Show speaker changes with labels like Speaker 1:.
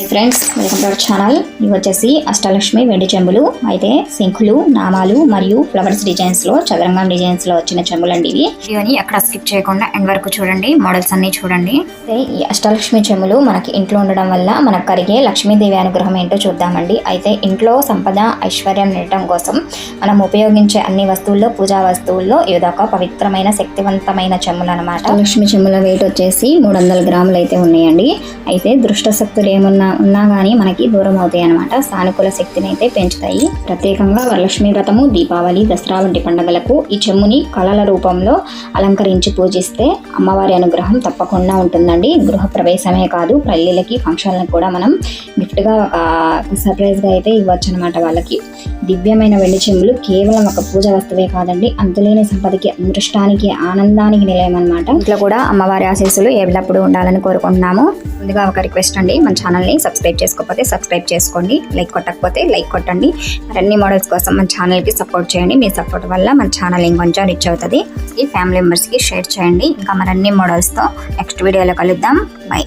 Speaker 1: Hi friends welcome to our channel ఇవి వచ్చేసి అష్టలక్ష్మి వెండి చెంబులు అయితే శంఖులు నామాలు మరియు ఫ్లవర్స్ డిజైన్స్లో చదరంగం డిజైన్స్లో వచ్చిన చెంబులు అండి ఇవి.
Speaker 2: వీడియోని ఎక్కడ స్కిప్ చేయకుండా ఎండ్ వరకు చూడండి మోడల్స్ అన్ని చూడండి.
Speaker 1: అయితే ఈ అష్టలక్ష్మి చెంబులు మనకి ఇంట్లో ఉండడం వల్ల మనకు కలిగే లక్ష్మీదేవి అనుగ్రహం ఏంటో చూద్దామండి. అయితే ఇంట్లో సంపద ఐశ్వర్యం నిండటం కోసం మనం ఉపయోగించే అన్ని వస్తువుల్లో పూజా వస్తువుల్లో ఇదొక పవిత్రమైన శక్తివంతమైన చెమ్ములు అనమాట లక్ష్మి చెమ్ముల వెయిట్ వచ్చేసి మూడు వందల గ్రాములు అయితే ఉన్నాయండి. అయితే దృష్ట శక్తులు ఏమున్నా ఉన్నా కానీ మనకి దూరం అవుతాయి అనమాట సానుకూల శక్తిని అయితే పెంచుతాయి. ప్రత్యేకంగా వరలక్ష్మి వ్రతము దీపావళి దసరా వంటి పండుగలకు ఈ చెమ్ముని కళల రూపంలో అలంకరించి పూజిస్తే అమ్మవారి అనుగ్రహం తప్పకుండా ఉంటుందండి. గృహ ప్రవేశమే కాదు పెళ్ళిళ్ళకి ఫంక్షన్లకు కూడా మనం గిఫ్ట్గా ఒక సర్ప్రైజ్గా అయితే ఇవ్వచ్చు అనమాట వాళ్ళకి. దివ్యమైన వెండి చెంబులు కేవలం ఒక పూజ వస్తువే కాదండి అంతులేని సంపదకి అదృష్టానికి ఆనందానికి నిలయమన్నమాట. ఇంట్లో కూడా అమ్మవారి ఆశీస్సులు ఎల్లప్పుడూ ఉండాలని కోరుకుంటున్నాము. ముందుగా ఒక రిక్వెస్ట్ అండి మన ఛానల్ని సబ్స్క్రైబ్ చేసుకోకపోతే సబ్స్క్రైబ్ చేసుకోండి లైక్ కొట్టకపోతే లైక్ కొట్టండి. మరిన్ని మోడల్స్ కోసం మన ఛానల్కి సపోర్ట్ చేయండి మీ సపోర్ట్ వల్ల మన ఛానల్ ఇంకొంచెం రిచ్ అవుతుంది. ఈ ఫ్యామిలీ మెంబర్స్కి షేర్ చేయండి. ఇంకా మరిన్ని మోడల్స్తో నెక్స్ట్ వీడియోలో కలుద్దాం. బై